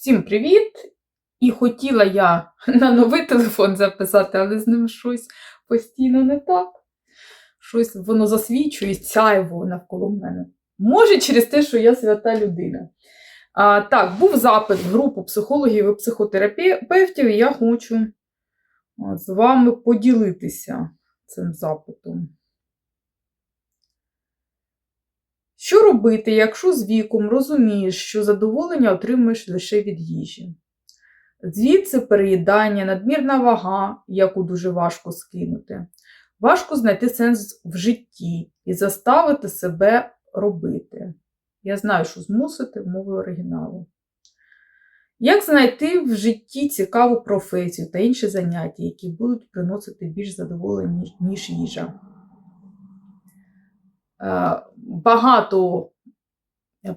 Всім привіт! І хотіла я на новий телефон записати, але з ним щось постійно не так. Щось воно засвічує, сяйво навколо мене. Може, через те, що я свята людина. А, так, був запит в групу психологів і психотерапевтів, і я хочу з вами поділитися цим запитом. Що робити, якщо з віком розумієш, що задоволення отримуєш лише від їжі? Звідси переїдання, надмірна вага, яку дуже важко скинути. Важко знайти сенс в житті і заставити себе робити. Я знаю, що змусити мовою оригіналу. Як знайти в житті цікаву професію та інші заняття, які будуть приносити більш задоволення, ніж їжа? Е, Багато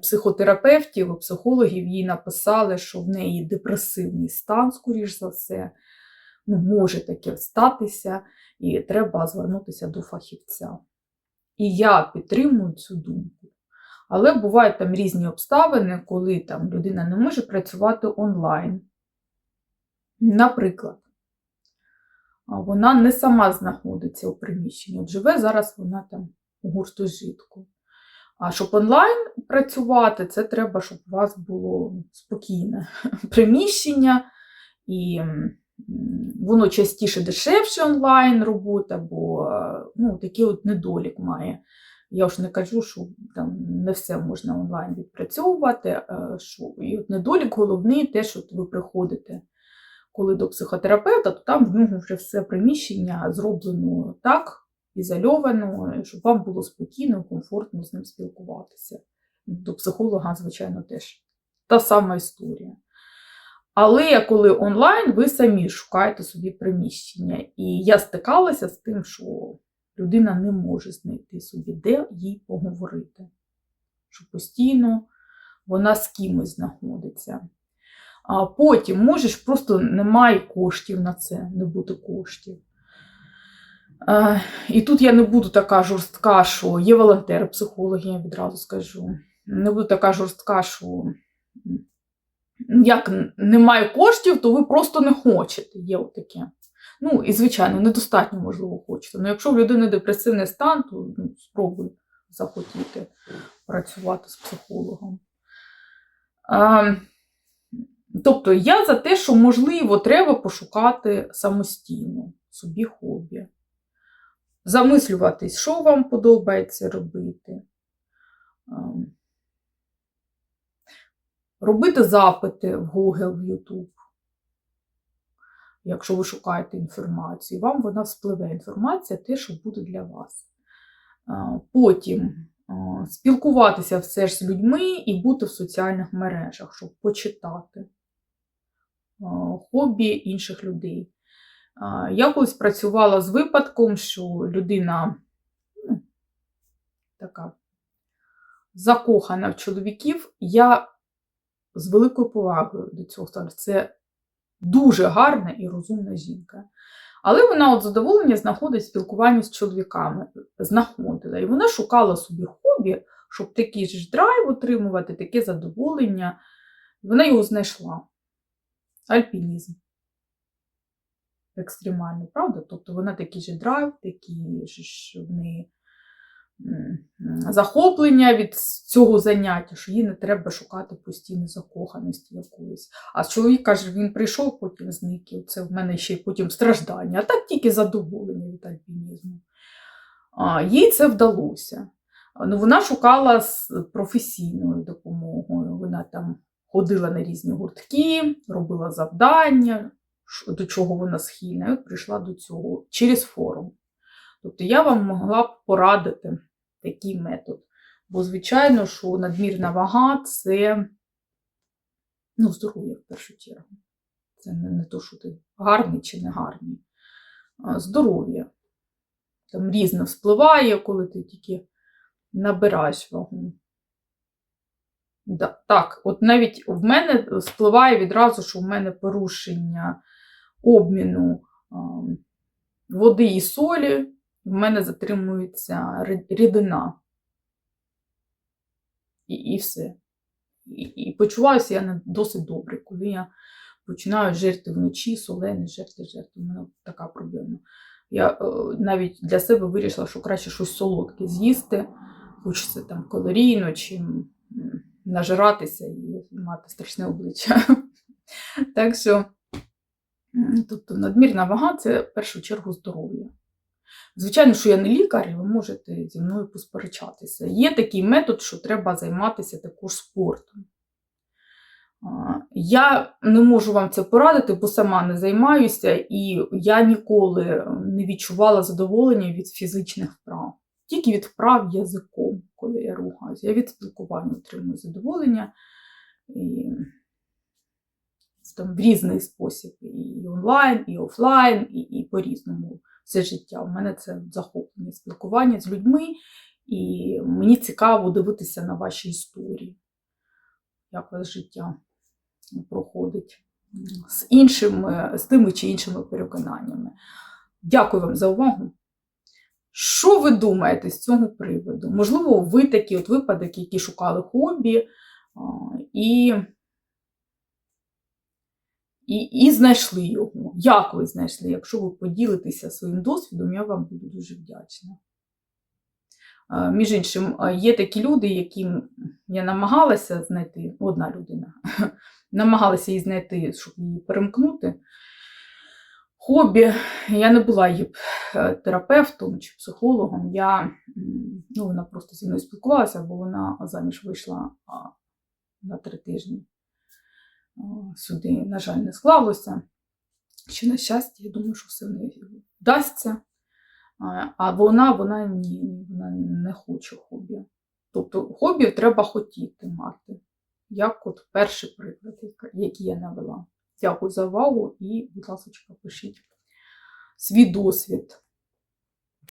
психотерапевтів і психологів їй написали, що в неї депресивний стан, скоріш за все, ну, може таке статися, і треба звернутися до фахівця. І я підтримую цю думку. Але бувають там різні обставини, коли там людина не може працювати онлайн. Наприклад, вона не сама знаходиться у приміщенні, от живе зараз вона там гуртожитку. А щоб онлайн працювати, це треба, щоб у вас було спокійне приміщення, і воно частіше дешевше онлайн робота, бо ну, такий от недолік має. Я ж не кажу, що там не все можна онлайн відпрацьовувати. Що, І от недолік головний те, що ви приходите коли до психотерапевта, то там в нього вже все приміщення зроблено так, ізольовано, щоб вам було спокійно, комфортно з ним спілкуватися. До психолога, звичайно, теж та сама історія. Але коли онлайн, ви самі шукаєте собі приміщення. І я стикалася з тим, що людина не може знайти собі, де їй поговорити. Що постійно вона з кимось знаходиться. А потім можеш просто немає коштів на це, не буде коштів. І тут я не буду така жорстка, що є волонтери, психологи, я відразу скажу. Не буду така жорстка, що як немає коштів, то ви просто не хочете. Є отаке. Ну, і, звичайно, недостатньо, можливо, хочете. Ну, якщо в людини депресивний стан, то ну, спробуй захотіти працювати з психологом. А, тобто, я за те, що, можливо, треба пошукати самостійно собі хобі замислюватись, що вам подобається робити. Робити запити в Google, в YouTube. Якщо ви шукаєте інформацію, вам вона вспливе інформація, те, що буде для вас. Потім спілкуватися все ж з людьми і бути в соціальних мережах, щоб почитати хобі інших людей. Я колись працювала з випадком, що людина ну, така закохана в чоловіків. Я з великою повагою до цього ставлю. Це дуже гарна і розумна жінка. Але вона от задоволення знаходить в спілкуванні з чоловіками, знаходила. І вона шукала собі хобі, щоб такий ж драйв отримувати, таке задоволення. Вона його знайшла. Альпінізм екстремально, правда? Тобто вона такий же драйв, такі ж в неї захоплення від цього заняття, що їй не треба шукати постійно закоханості якоїсь. А чоловік каже, він прийшов, потім зник, і це в мене ще й потім страждання, а так тільки задоволення від альпінізму. Їй це вдалося. Ну, Вона шукала з професійною допомогою. Вона там ходила на різні гуртки, робила завдання, до чого вона схильна, і от прийшла до цього через форум. Тобто я вам могла б порадити такий метод. Бо, звичайно, що надмірна вага це ну, здоров'я в першу чергу. Це не, не то, що ти гарний чи не гарний. Здоров'я. Там різне вспливає, коли ти тільки набираєш вагу. Да, Так, от навіть в мене спливає відразу, що в мене порушення обміну води і солі, в мене затримується рідина. І і все. І, і почуваюся я не досить добре, коли я починаю жерти вночі, солене, жерти, жерти. У мене така проблема. Я е, навіть для себе вирішила, що краще щось солодке з'їсти, хочеться там калорійно, чим нажиратися і мати страшне обличчя. Так що, тобто, надмірна вага це в першу чергу здоров'я. Звичайно, що я не лікар, і ви можете зі мною посперечатися. Є такий метод, що треба займатися також спортом. Я не можу вам це порадити, бо сама не займаюся, і я ніколи не відчувала задоволення від фізичних вправ. Тільки від вправ язиком, коли я рухаюся. Я від спілкування отримую задоволення і там, в різний спосіб, і онлайн, і офлайн, і, і по-різному все життя. У мене це захоплення спілкування з людьми, і мені цікаво дивитися на ваші історії, як вас життя проходить з іншими, з тими чи іншими переконаннями. Дякую вам за увагу. Що ви думаєте з цього приводу? Можливо, ви такі от випадки, які шукали хобі і, і, і знайшли його. Як ви знайшли? Якщо ви поділитеся своїм досвідом, я вам буду дуже вдячна. Між іншим, є такі люди, яким я намагалася знайти, одна людина, намагалася її знайти, щоб її перемкнути. Хобі, я не була її е, терапевтом чи психологом. Я, ну, вона просто зі мною спілкувалася, бо вона заміж вийшла на три тижні. Сюди, на жаль, не склалося. Ще на щастя, я думаю, що все в неї вдасться. А, вона, вона ні, вона не хоче хобі. Тобто хобі треба хотіти мати. Як от перший приклад, який я навела. Дякую за увагу і, будь ласка, пишіть свій досвід